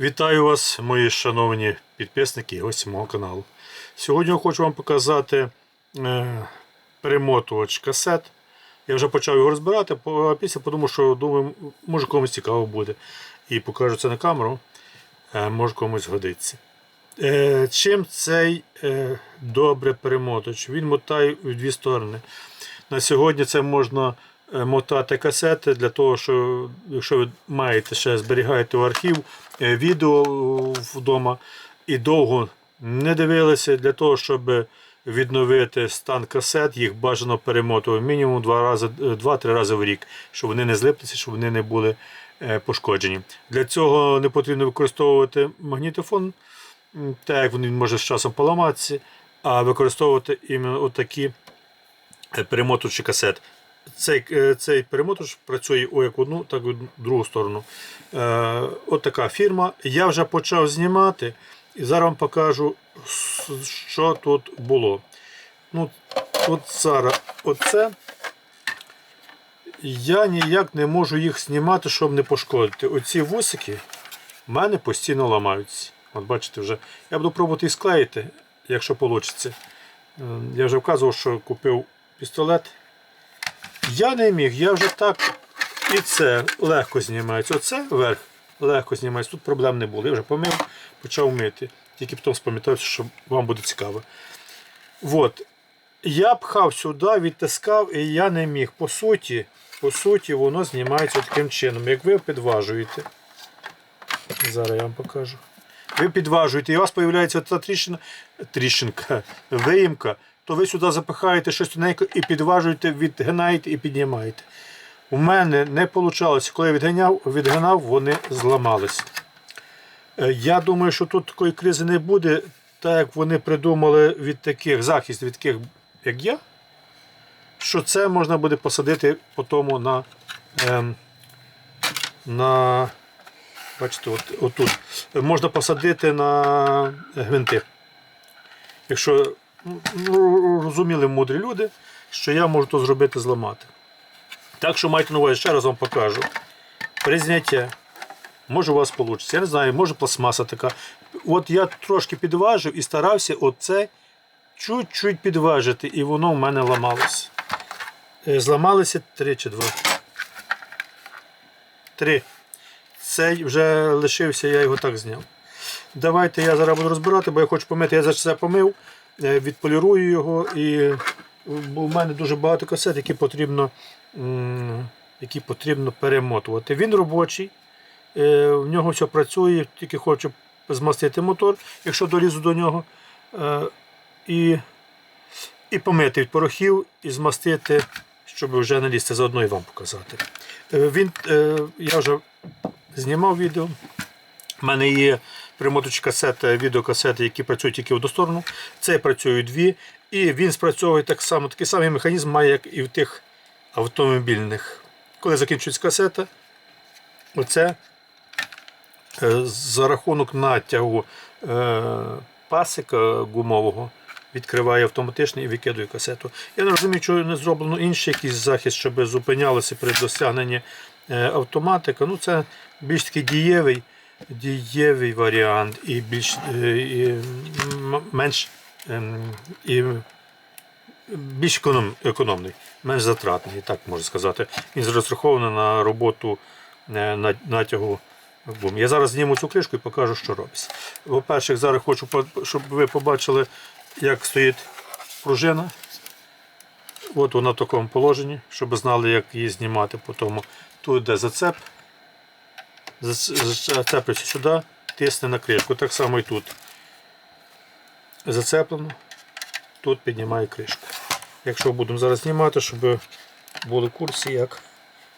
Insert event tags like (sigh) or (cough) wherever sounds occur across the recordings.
Вітаю вас, мої шановні підписники і гості мого каналу. Сьогодні я хочу вам показати е, перемотувач касет. Я вже почав його розбирати, а після подумав, що думаю, може комусь цікаво буде. І покажу це на камеру, е, може комусь годиться. Е, чим цей добре перемотувач? Він мотає в дві сторони. На сьогодні це можна мотати касети для того, що якщо ви маєте ще зберігаєте в архів е, відео вдома і довго не дивилися, для того, щоб відновити стан касет, їх бажано перемотувати мінімум 2 рази, 2-3 рази в рік, щоб вони не злиплися, щоб вони не були е, пошкоджені. Для цього не потрібно використовувати магнітофон, так як він може з часом поламатися, а використовувати іменно отакі е, перемотувачі касет. Цей, е, цей перемотувач працює о, як одну, так і в другу сторону. Е, от така фірма. Я вже почав знімати і зараз вам покажу, що тут було. Ну, от зараз оце. Я ніяк не можу їх знімати, щоб не пошкодити. Оці вусики в мене постійно ламаються. От бачите, вже я буду пробувати і склеїти, якщо вийде. Я вже вказував, що купив пістолет. Я не міг, я вже так і це легко знімається. Оце верх легко знімається. Тут проблем не було. Я вже помив, почав мити. Тільки потім спам'ятався, що вам буде цікаво. От. Я пхав сюди, відтискав, і я не міг. По суті, по суті, воно знімається таким чином. Як ви підважуєте, зараз я вам покажу. Ви підважуєте, і у вас з'являється тріщина, тріщинка, виїмка, то ви сюди запихаєте щось тоненько і підважуєте, відгинаєте і піднімаєте. У мене не вийшло, коли я відганяв, відгинав, вони зламалися. Е, Я думаю, що тут такої кризи не буде, так як вони придумали від таких захист від таких, як я, що це можна буде посадити по тому на, ем, на бачите, от, отут. Можна посадити на гвинти. Якщо розуміли мудрі люди, що я можу то зробити зламати. Так що майте на увазі, ще раз вам покажу. При зняття. Може у вас вийде. Я не знаю, може пластмаса така. От я трошки підважив і старався оце чуть-чуть підважити, і воно в мене ламалося. Е, Зламалося три чи два. Три. Цей вже лишився, я його так зняв. Давайте я зараз буду розбирати, бо я хочу помити. Я за це помив, відполірую його і бо в мене дуже багато касет, які потрібно, які потрібно перемотувати. Він робочий, е, в нього все працює, тільки хочу змастити мотор, якщо долізу до нього. е, І, і помити від порохів, і змастити, щоб вже не лізти заодно і вам показати. Е, Він, е, я вже знімав відео. У мене є примоточі касети, відеокасети, які працюють тільки в одну сторону. Це працює дві. І він спрацьовує так само, такий самий механізм має, як і в тих автомобільних. Коли закінчується касета, оце е, за рахунок натягу е, пасика гумового відкриває автоматично і викидує касету. Я не розумію, чого не зроблено інший якийсь захист, щоб зупинялося при досягненні е, автоматика. Ну, це більш такий дієвий, дієвий варіант і більш е, і, менш ем, і більш економ, економний, менш затратний, так можна сказати. Він розрахований на роботу е, на, натягу гум. Я зараз зніму цю кришку і покажу, що робиться. По-перше, зараз хочу, щоб ви побачили, як стоїть пружина. От вона в такому положенні, щоб знали, як її знімати. Потім тут йде зацеп. Зац- Зацеплюється сюди, тисне на кришку. Так само і тут. Зацеплено, тут піднімаю кришку. Якщо будемо зараз знімати, щоб були в курсі, як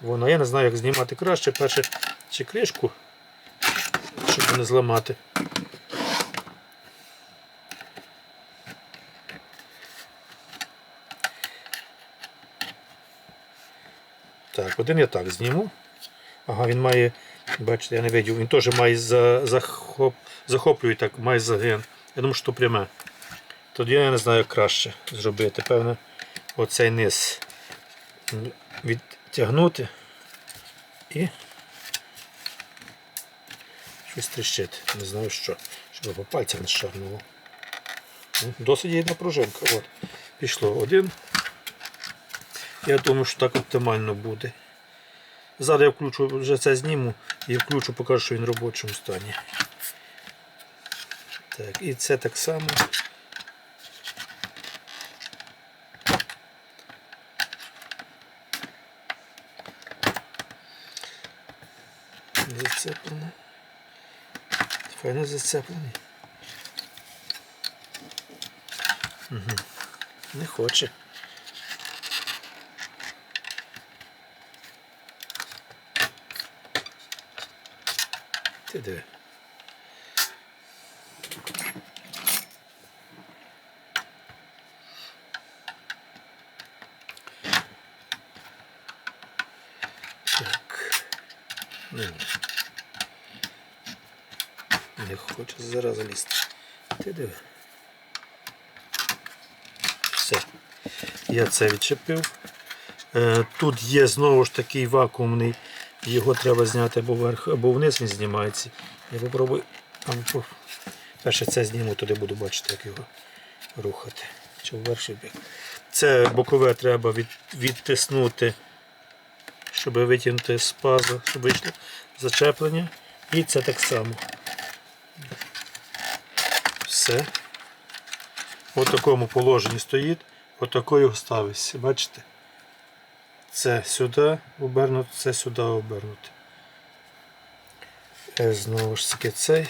воно. Я не знаю, як знімати краще. Перше чи кришку, щоб не зламати. Так, один я так зніму. Ага, він має, бачите, я не видів, він теж має за, захоп, захоплює так, має загин. Я думаю, що пряме. Тоді я не знаю, як краще зробити. Певно, оцей низ відтягнути і Щось тріщить, не знаю що. Щоб по пальцях не шарнуло. Ну, Досить єдна пружинка. От. Пішло один. Я думаю, що так оптимально буде. Зараз я включу, вже це зніму і включу, покажу, що він в робочому стані. Так, і це так само. Зацеплено. Файно зацеплений. Угу. Не хоче. Ти диви. Так. Не, не хоче зараз залізти. Ти диви. Все. Я це відчепив. Е, Тут є знову ж такий вакуумний. Його треба зняти або вверх, або вниз він знімається. Я попробую. Перше це зніму, туди буду бачити, як його рухати. Чи вверх, чи вбік. Це бокове треба від, відтиснути, щоб витягнути з паза, щоб вийшло зачеплення. І це так само. Все. В такому положенні стоїть, отако його ставиться. Бачите? Це сюди обернути, це сюди обернути. Е, Знову ж таки цей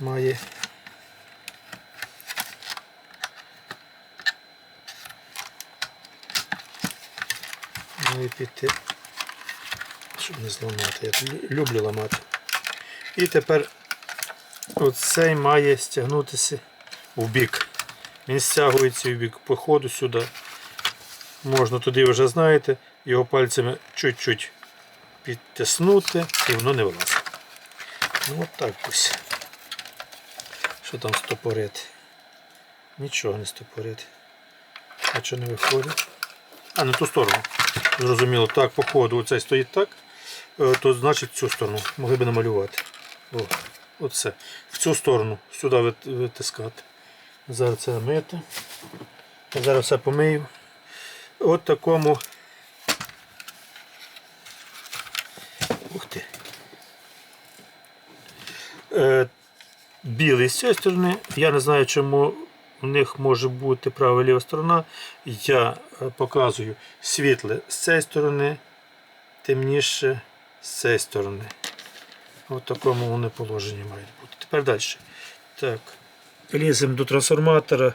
має. Ну піти, щоб не зламати. Я люблю ламати. І тепер оцей має стягнутися в бік. Він стягується в бік по ходу сюди. Можна туди вже знаєте, його пальцями чуть-чуть підтиснути і воно не влазить. Ну от так ось. Що там стопорити? Нічого не стопорити. А що не виходить? А, не ту сторону. Зрозуміло, так, по ходу оцей стоїть так, е, то значить цю сторону. Могли б намалювати. О, оце. В цю сторону, сюди витискати. Зараз це мити. Зараз все помию. От такому. Ух ти. Е, білий з цієї сторони. Я не знаю, чому у них може бути права ліва сторона. Я е, показую світле з цієї сторони, темніше з цієї сторони. От такому вони положенні мають бути. Тепер далі. Так. Ліземо до трансформатора.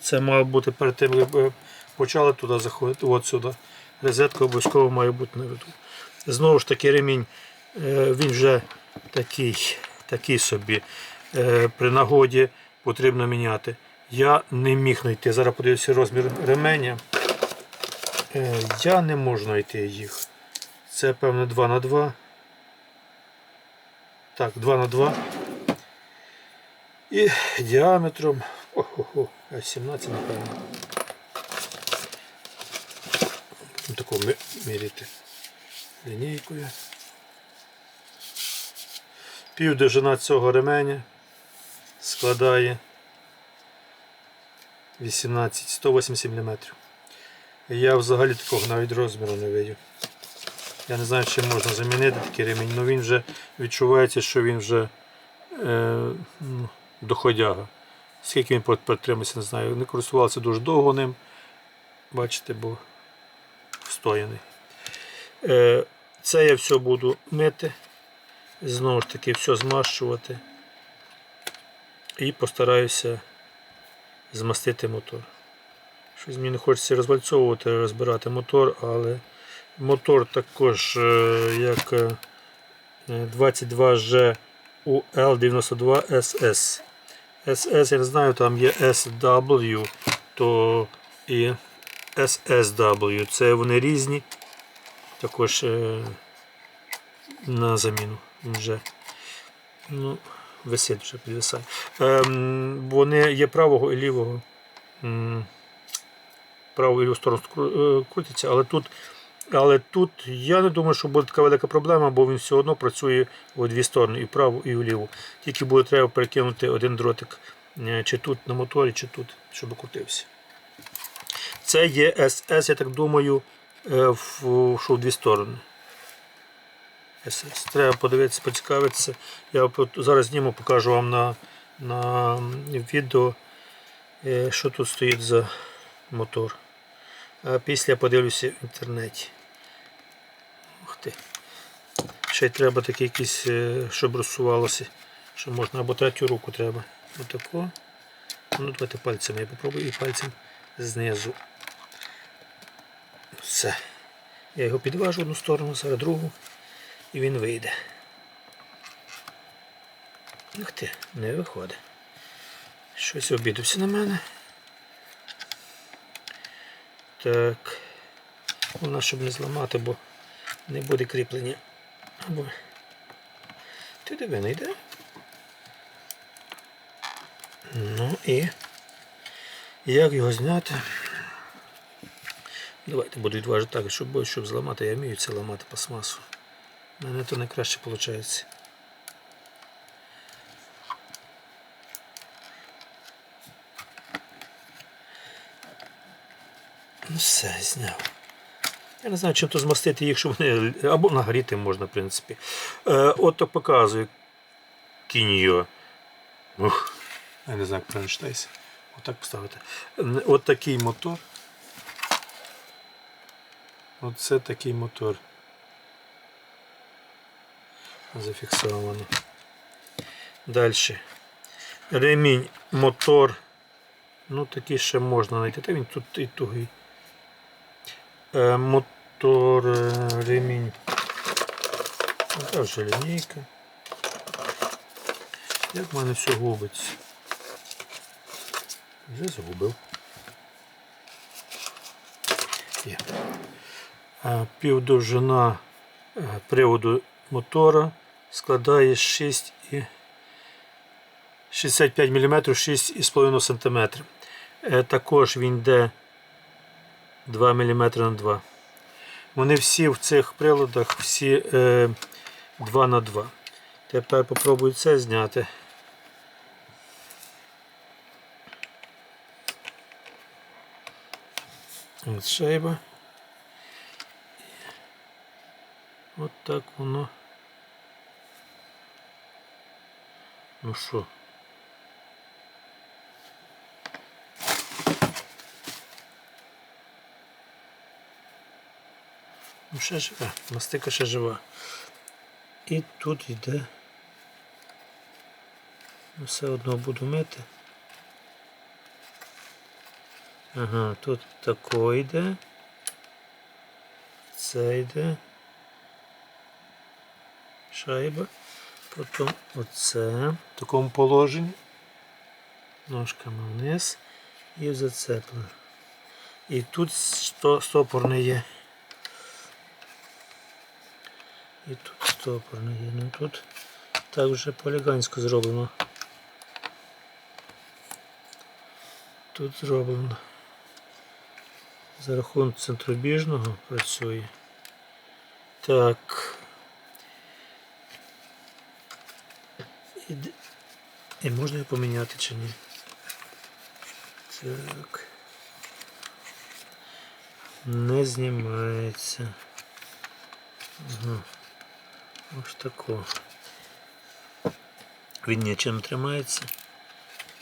Це має бути перед тим, як ви почали туди заходити, от сюди. Розетка обов'язково має бути на виду. Знову ж таки, ремінь, е, він вже такий, такий собі. Е, При нагоді потрібно міняти. Я не міг знайти. Зараз подивився розмір ременя. Е, Я не можу знайти їх. Це, певно, 2 на 2 Так, 2 на 2 І діаметром. Ого, 17, напевно. Таку міряти лінійкою. Півдовжина цього ременя складає 18 180 мм. Я взагалі такого навіть розміру не видів. Я не знаю, чи можна замінити такий ремінь, але він вже відчувається, що він вже е, ну, доходяга. Скільки він протримався, не знаю. Не користувався дуже довго ним. Бачите, бо встояний. Е, це я все буду мити. Знову ж таки, все змащувати. І постараюся змастити мотор. Щось мені не хочеться розвальцовувати, розбирати мотор, але мотор також е, як е, 22G UL92SS. SS, я не знаю, там є SW, то і SSW. Це вони різні. Також е, на заміну вже ну, висить вже підвисає. Ем, вони є правого і лівого. Праву і ліву сторону е, крутяться, але тут Але тут я не думаю, що буде така велика проблема, бо він все одно працює у дві сторони, і вправо, і вліво. Тільки буде треба перекинути один дротик е, чи тут на моторі, чи тут, щоб крутився. Це є SS, я так думаю, е, в, що в дві сторони. SS. Треба подивитися, поцікавитися. Я зараз зніму, покажу вам на, на відео, е, що тут стоїть за мотор. А після подивлюся в інтернеті. Ух ти. Ще й треба таке якісь, е, щоб розсувалося. Що можна, або третю руку треба. Отако. Ну, давайте пальцем я попробую і пальцем знизу. Все. Я його підважу одну сторону, зараз другу. І він вийде. Ух ти, не виходить. Щось обідався на мене. Так. Вона, щоб не зламати, бо не буде кріплення. Або... Ти диви не йде. Ну і як його зняти? Давайте буду відважити так, щоб, щоб зламати, я вмію це ламати пластмасу. У мене то найкраще виходить. Ну все, зняв. Я не знаю, чим то змастити їх, щоб вони. (laughs) Або нагріти можна, в принципі. Е, от то показую кіньо. Ух, я не знаю, як правильно читається. Отак поставити. От такий мотор. Оце такий мотор. Зафіксовано. Далі. Ремінь, мотор. Ну такий ще можна знайти. Та він тут і тугий. Е, мотор, е, ремінь. Така вже лінійка. Як в мене все губиться? Вже згубив. Є. Е, Півдовжина е, приводу мотора складає 6 і 65 мм 6,5 см. Е, Також він йде 2 мм на 2. Вони всі в цих приладах всі е, 2 на 2. Тепер попробую це зняти. От шайба. От так воно. Ну що? Ну, ще жива, мастика ще жива. І тут йде. Ну, Все одно буду мити. Ага, тут тако йде. Це йде. Шайба. Потім оце в такому положенні. Ножками вниз і зацеплено. І тут сто- стопорне є. І тут стопорне є. Ну тут так вже полігансько зроблено. Тут зроблено. За рахунок центробіжного працює. Так. І, і можна його поміняти чи ні? Так. Не знімається. Ага. Ось тако. Він нічим тримається.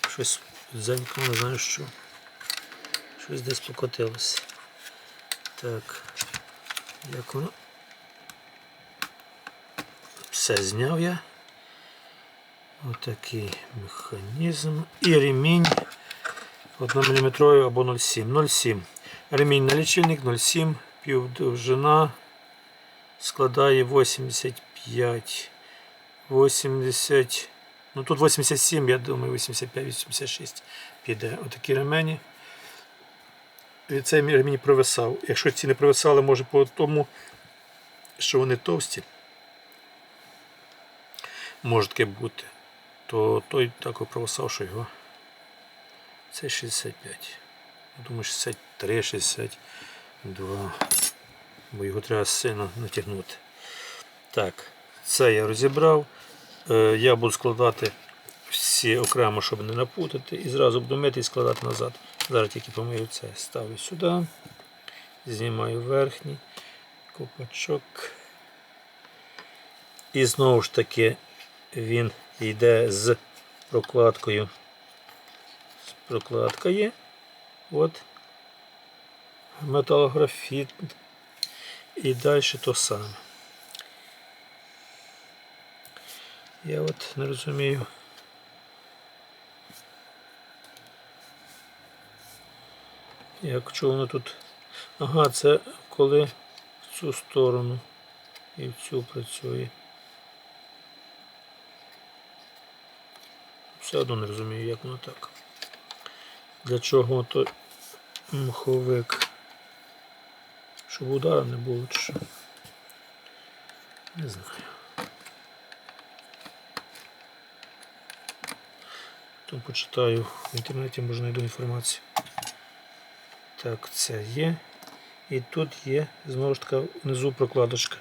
Щось зенько, не знаю що. Щось десь покотилося. Так. Як воно? Все зняв я. Отакий механізм. І ремінь 1 мм або 0,7. 0,7. Ремінь на лічильник 0,7, півдовжина складає 85. 80. Ну тут 87, я думаю, 85-86 піде. Отакі ремені. І цей ремінь провисав. Якщо ці не провисали, може по тому, що вони товсті. Може таке бути. То той так і провисав, що його. Це 65. Я думаю, 63, 62. бо його треба сильно натягнути. Так, це я розібрав. Е, Я буду складати всі окремо, щоб не напутати, і зразу буду мити і складати назад. Зараз тільки помию це, ставлю сюди, знімаю верхній копачок. І знову ж таки він йде з прокладкою. Прокладка є. От. Металографіт. І далі то саме. Я от не розумію. Як чого воно тут? Ага, це коли в цю сторону і в цю працює. Все одно не розумію, як воно так. Для чого то маховик? Щоб удара не було чи що? Не знаю. То почитаю в інтернеті, може знайду інформацію. Так, це є. І тут є знову ж таки внизу прокладочка.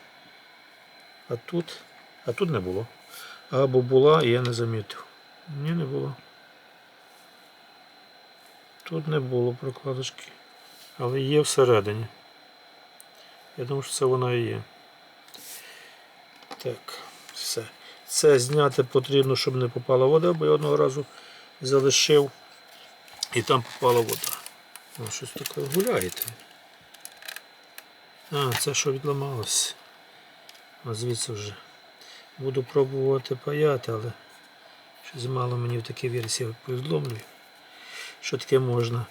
А тут, а тут не було. Або була, і я не замітив. Ні, не було. Тут не було прокладочки. Але є всередині. Я думаю, що це вона і є. Так, все. Це зняти потрібно, щоб не попала вода, бо я одного разу залишив і там попала вода. О, щось таке гуляєте. А, це що відламалось. А звідси вже. Буду пробувати паяти, але щось мало мені в такій версії повідомлюю. Що таке можна.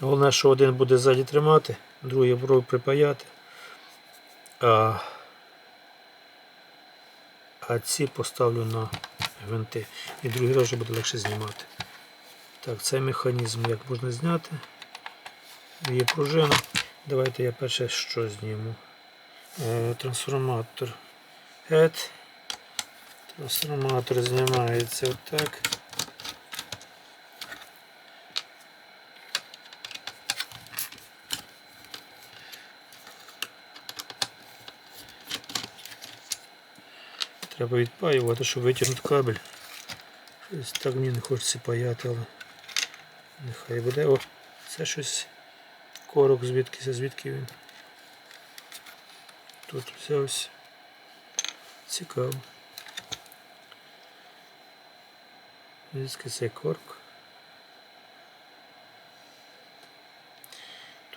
Головне, що один буде ззаді тримати, другий пробую припаяти. А, а ці поставлю на гвинти. І другий раз вже буде легше знімати. Так, цей механізм як можна зняти. Є пружина. Давайте я перше що зніму. Е, трансформатор head. Трансформатор знімається отак. Треба відпаювати, щоб витягнути кабель. Щось так мені не хочеться паяти, але нехай буде. О, це щось корок звідки, звідки він. Тут взявся. Цікаво. Звідки цей корк.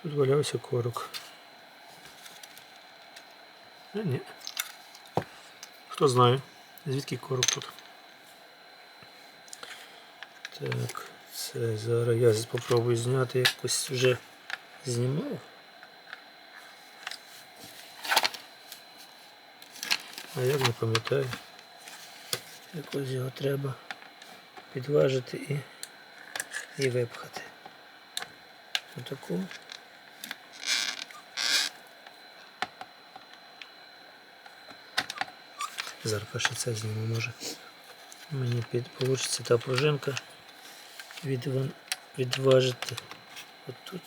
Тут валявся корок. А, ні. Хто знає, звідки корок тут. Так, це зараз я спробую зняти якось вже знімав. А як не пам'ятаю. Якось його треба підважити і, і випхати. Отаку. Зараз перше це зніму може. Мені під вийде та пружинка від, відважити. От тут.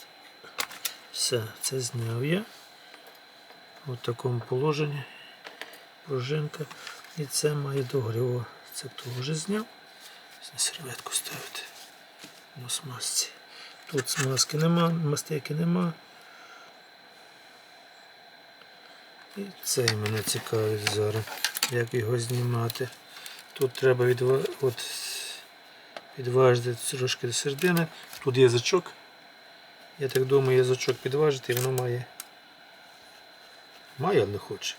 Все, це зняв я. У такому положенні пружинка. І це має догріво. Це теж зняв. На серветку ставити. На смазці. Тут смазки нема, мастейки нема. І цей мене цікавить зараз, як його знімати. Тут треба відва... От... відважити трошки до середини. Тут є язичок. Я так думаю, язичок підважити і воно має. Має, але не хоче.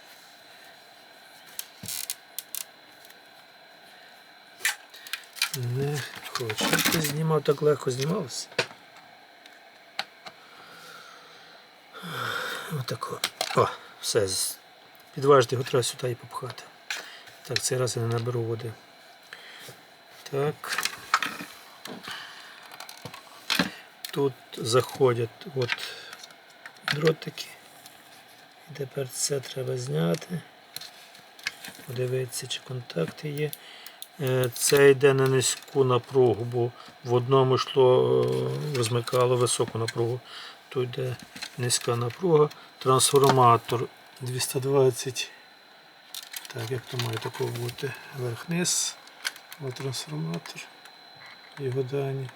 Хоче. Ти знімав так легко знімався. Отако. О, все. Підважити його треба сюди і попхати. Так, цей раз я не наберу води. Так. Тут заходять от дротики. І тепер це треба зняти. Подивитися, чи контакти є. Е, Це йде на низьку напругу, бо в одному йшло, е, розмикало високу напругу. Тут йде низька напруга. Трансформатор 220. Так, як то має такого бути? Верх-низ. Трансформатор. Його дані.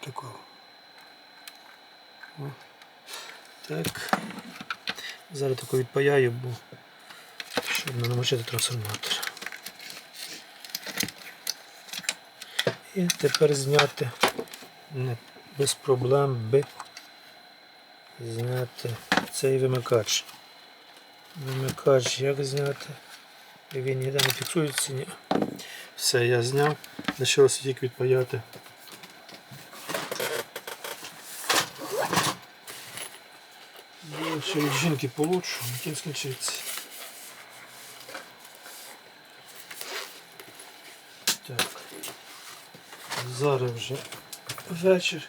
Такого. О. Так. Зараз тако відпаяю, бо щоб намочити трансформатор. І тепер зняти без проблем би зняти цей вимикач. Вимикач як зняти? Він ніде не фіксується. Ні. Все, я зняв. Лишилося тільки відпаяти. Я ще від жінки получу, тим скінчиться. Так. Зараз вже вечір.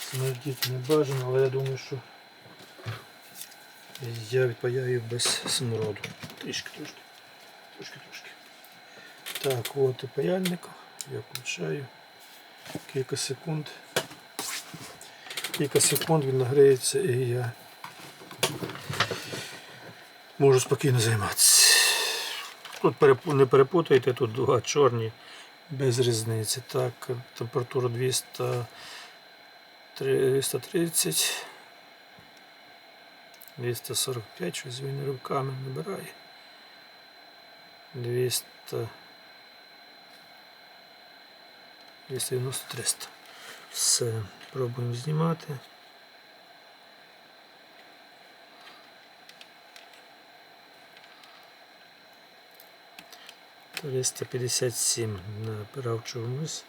Смердіти не бажано, але я думаю, що я відпаяю без смороду. Трішки, трошки. Трошки, трошки. Так, от і паяльник. Я включаю. Кілька секунд. Кілька секунд він нагреється і я можу спокійно займатися. Тут не перепутайте, тут два чорні без різниці. Так, температура 200, 230, 245, щось він руками набирає. 200, 290, 300. Все, пробуємо знімати. Триста п'ятдесят сім набирав чомусь.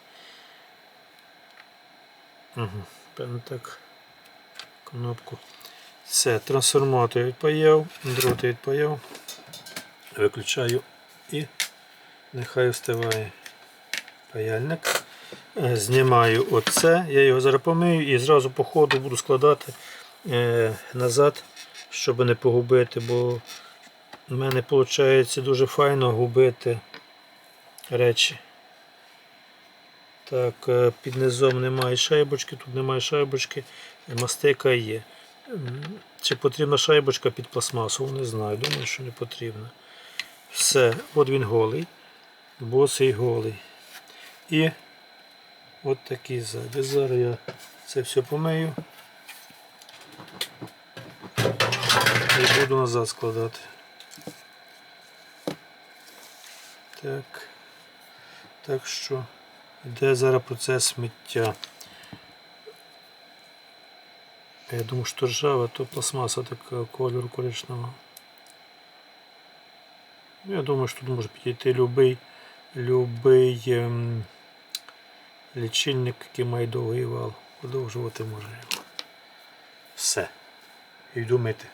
Угу, певно так. Кнопку. Все, трансформатор відпаяв, дроти відпаяв. Виключаю і нехай остиває паяльник. Знімаю оце, я його зараз помию і зразу по ходу буду складати е, назад, щоб не погубити, бо в мене виходить дуже файно губити речі. Так, е, під низом немає шайбочки, тут немає шайбочки, е, мастика є. Чи потрібна шайбочка під пластмасову, не знаю, думаю, що не потрібно. Все, от він голий, босий голий. І от такий ззаді. Зараз я це все помию і буду назад складати. Так. Так що йде зараз процес сміття. Я думаю, що ржава, то пластмаса такого кольору коричневого. Я думаю, що тут може підійти любий, любий ем, лічильник, який має довгий вал. Подовжувати може його. Все. Йду мити.